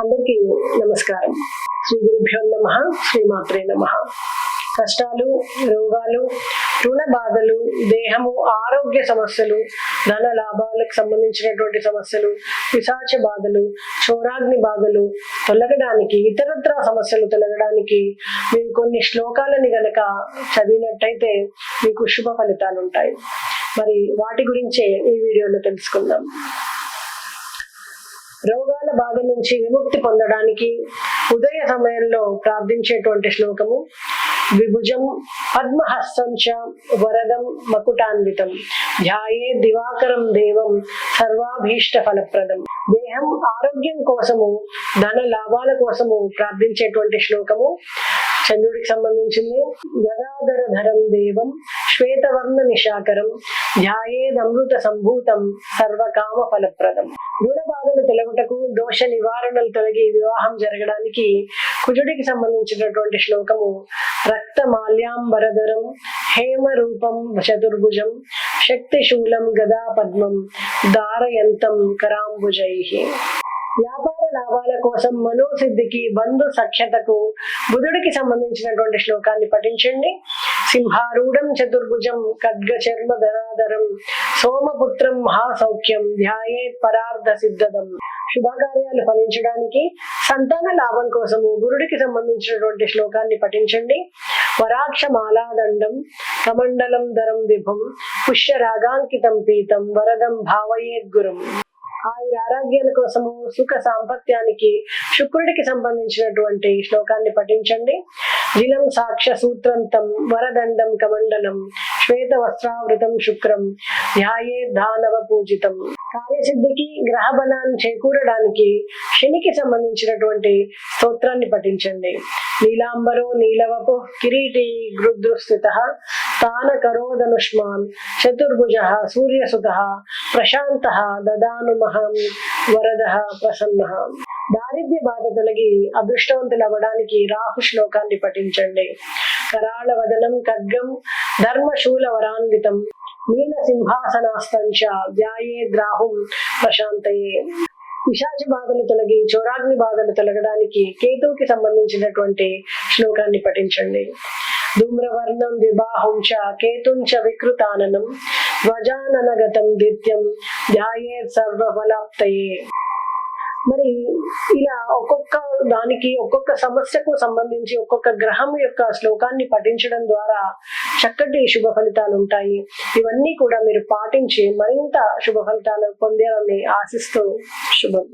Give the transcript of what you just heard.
అందరికీ నమస్కారం. శ్రీ గురుభ్యో నమ శ్రీమాత్రే నమ. కష్టాలు రోగాలు రుణ బాధలు దేహము ఆరోగ్య సమస్యలు ధన లాభాలకు సంబంధించినటువంటి సమస్యలు పిశాచ బాధలు చోరాగ్ని బాధలు తొలగడానికి ఇతరత్ర సమస్యలు తొలగడానికి మీరు కొన్ని శ్లోకాలని గనక చదివినట్టయితే మీకు శుభ ఫలితాలు ఉంటాయి మరి వాటి గురించే ఈ వీడియోలో తెలుసుకుందాం. రోగాల బాధ నుంచి విముక్తి పొందడానికి ఉదయ సమయంలో ప్రార్థించేటువంటి శ్లోకము. విభుజం పద్మహస్తం చ వరదం మకుటాన్వితం. ధ్యాయే దివాకరం దేవం సర్వాభీష్ట ఫలప్రదం. దేహం ఆరోగ్యం కోసము ధన లాభాల కోసము ప్రార్థించేటువంటి శ్లోకము. చంద్రుడికి సంబంధించింది. గదాధర ధరం దేవం శ్వేతవర్ణ నిశాకరం. ధ్యాయేదమృత సంభూతం సర్వకామ ఫలప్రదం రుణ తొలగుటకు దోష నివారణలు తొలగి వివాహం జరగడానికి కుజుడికి సంబంధించినటువంటి శ్లోకము రక్త మాల్యాంబరధరం హేమ రూపం చతుర్భుజం శక్తిశూలం గదా పద్మం దారయంతం కరాంబుజై. వ్యాపార లాభాల కోసం మనోసిద్ధికి బంధు సఖ్యతకు బుధుడికి సంబంధించినటువంటి శ్లోకాన్ని పఠించండి. సింహారూఢం చతుర్భుజం ఖడ్గ చర్మ ధనాధరం సోమపుత్రం మహాసౌఖ్యం ధ్యాయే పరార్థ సిద్ధదం శుభకార్యాలు ఫలించడానికి సంతాన లాభం కోసము గురుడికి సంబంధించినటువంటి శ్లోకాన్ని పఠించండి. వరాక్ష మాలాదండం కమండలం ధరం విభం పుష్య రాగాంకితం పీతం వరదం భావయేద్ గురం ఆయుర ఆరోగ్యాల కోసము సుఖ సాంపత్యానికి శుక్రుడికి సంబంధించినటువంటి శ్లోకాన్ని పఠించండి. జిలం సాక్ష సూత్రంతం వరదండం కమండలం శ్వేత వస్త్రావృతం శుక్రం ధ్యాయే దానవ పూజితం కార్యసిద్ధికి గ్రహ బలాన్ని చేకూరడానికి శనికి సంబంధించినటువంటి స్తోత్రాన్ని పఠించండి. నీలాంబరో నీలవపు కిరీటి గృద్రుస్థిత తాన కరోదనుష్మాన్ చతుర్భుజ సూర్యసుత ప్రశాంత దదానుమహం వరద ప్రసన్న। దారిద్ర్య బాధ తొలగి అదృష్టవంతులు అవ్వడానికి రాహు శ్లోకాన్ని పఠించండి. కరాళ వదనం ఖడ్గం ధర్మశూల వరాన్వితం నీల సింహాసనాస్తంచ వ్యాయే ద్రాహుం ప్రశాంతయే. పిశాచ బాధలు తొలగి చోరాగ్ని బాధలు తొలగడానికి కేతువుకి సంబంధించినటువంటి శ్లోకాన్ని పఠించండి. ధూమ్రవర్ణం వివాహం చ కేతుం చ వికృతాననం ధ్వజాననగతం నిత్యం ధ్యాయే సర్వఫలాప్తయే. మరి ఇలా ఒక్కొక్క దానికి ఒక్కొక్క సమస్యకు సంబంధించి ఒక్కొక్క గ్రహం యొక్క శ్లోకాన్ని పఠించడం ద్వారా చక్కటి శుభ ఫలితాలు ఉంటాయి. ఇవన్నీ కూడా మీరు పాటించి మరింత శుభ ఫలితాలు పొందాలని ఆశిస్తూ శుభం.